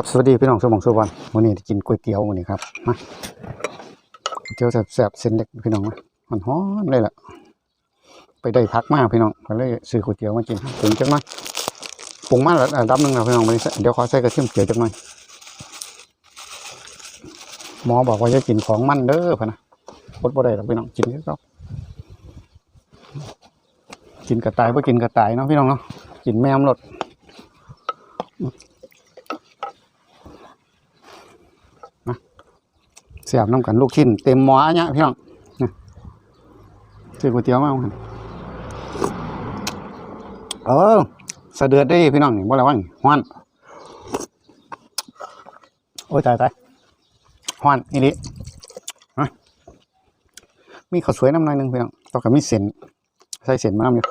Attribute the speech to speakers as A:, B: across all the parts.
A: ครับสวัสดีพี่น้องสมองสุวรรณวันนี้จะกินก๋วยเตี๋ยววันนี้ครับมาก๋วยเตี๋ยวแซ่บๆเส้นเล็กพี่น้องมามันฮ้อนเลยล่ะ ไปได้พักมากพี่น้องก็เลยซื้อก๋วยเตี๋ยวมากินถึงจังมาปรุงมาแล้วดับหนึงแล้วพี่น้องเดี๋ยวขอใส่กระเทียมเจียวจังหน่อยหมอบอกว่าจะกินของมันเด้อพะนะอดบ่ได้หรอกพี่น้องกินก็กินกระต่ายบ่กินกระต่ายเนาะพี่น้องเนาะกินแมวรด เสียบน้ำกันลูกชิ้นเต็มหม้อเนี่ยพี่น้องนี่ซื้อก๋วยเตี๋ยวมาเอาเออสะเดือดได้พี่น้องนี่บ่แล้วว่าฮ้อนโอ้ยตายตายฮ้อนอีหลีฮะมีข้าวสวยน้ำหน่อยหนึงพี่น้องต้องกับมีเส้นใส่เส้นมาน้ำอยู่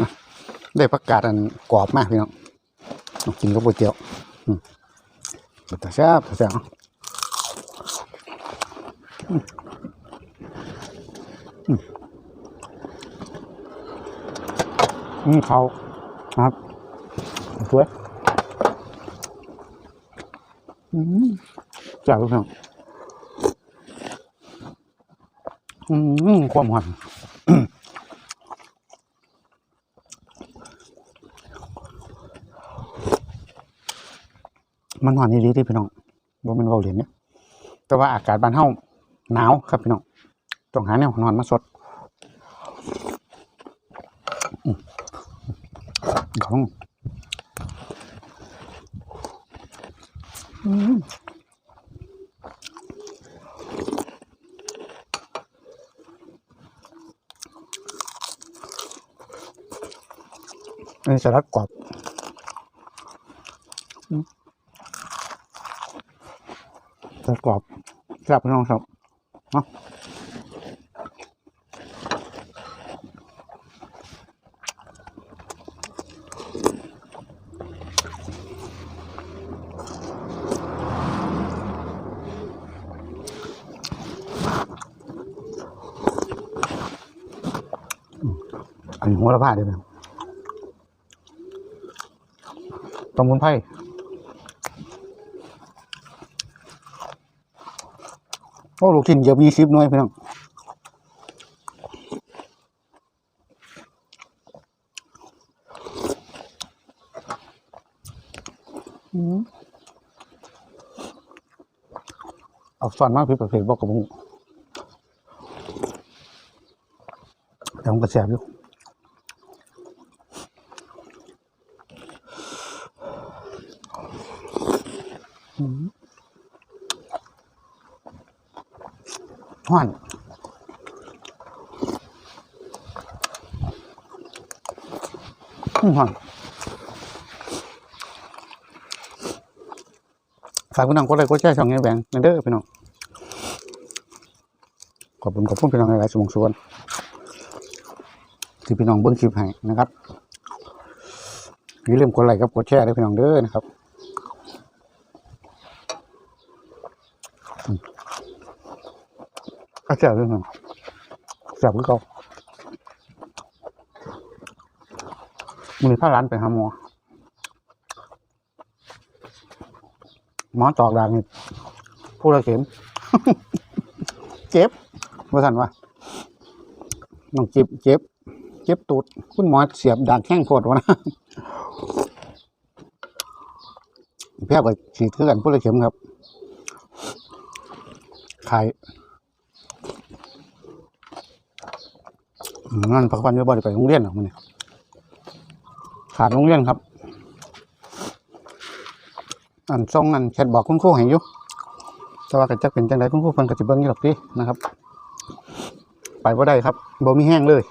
A: นะได้ประกาศอันกรอบมากพี่น้องกินกับก๋วยเตี๋ยวแต่แซ่บแต่แซ่บ เอาอืมเขาครับสวยอืมจ้าทุกท่านอืมความหวานมันหวานดีๆที่พี่น้องบ่มันเบาเหรียญเนี่ยแต่ว่าอากาศบ้านเฮา หนาวครับพี่น้องต้องหาแนวนอนมาสดของอืมอันนี้สลัดกรอบสลัดกรอบแซ่บพี่น้องครับ เนาอันนี้หัวละผ้าเดียวนะตำมุนไพ่ โอ้ลูกชิ้นเยอะยี่สิบหน่วยพี่น้องเอาซ่อนมากพี่ประเภทบอกกับมึงแต่ผมก็แสบอยู่ ห้อนอืมห้อนฝากพี่น้องกดไลค์กดแชร์ช่องนี้แบงค์นั่นเด้อพี่น้องขอบคุณขอบคุณพี่น้องหลายๆสมองส่วนที่พี่น้องเบิ้งคลิปให้นะครับอย่าลืมกดไลค์กับกดแชร์ด้วยพี่น้องเด้อนะครับ ก็แซ่บด้วยกันแซ่บคือเขามือผ้าร้านไปหาหมอหมอตอกดางนี่ผู้ละเข็มเจ็บว่าสันว่าน้องเจ็บเจ็บ เจ็บตูดคุณหมอเสียบดากแข้งโคตรวะนะแพทย์ก็ฉีดคือกันผู้ละเข็มครับขานั่นพักวันเยอะบ่ได้ไปโรงเรียนหรอกมันนี่ขาดโรงเรียนครับ อันส่งอันแชทบอกคุณครูให้อยู่แต่ว่าก็จักเป็นจังไดคุณครูเพิ่นก็สิเบิ่งอยู่หรอกตินะครับ ไปบ่าได้ครับบ่มีแห้งเลย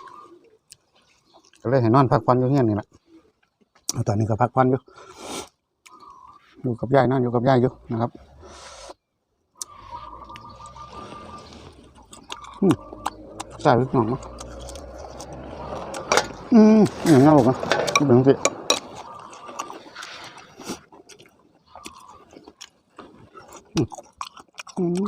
A: ก็เลยให้นอนพักผ่อนอยู่เฮียนนี่แหละเอาตอนนี้ก็พักผ่อนอยู่อยู่กับยายนอนอยู่กับยายอยู่นะครับใส่ลูกน้องเนาะ อืมอย่างนั้นหรอกนะเบิ่งสิอืม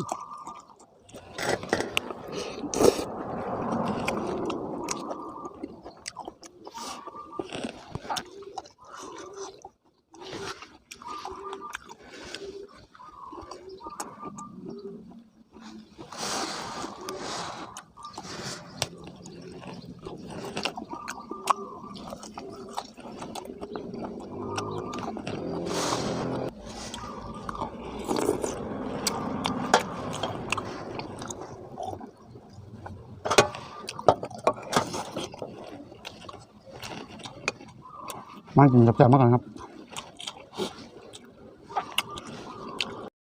A: มากินกับแจ่วมาก่อนครับ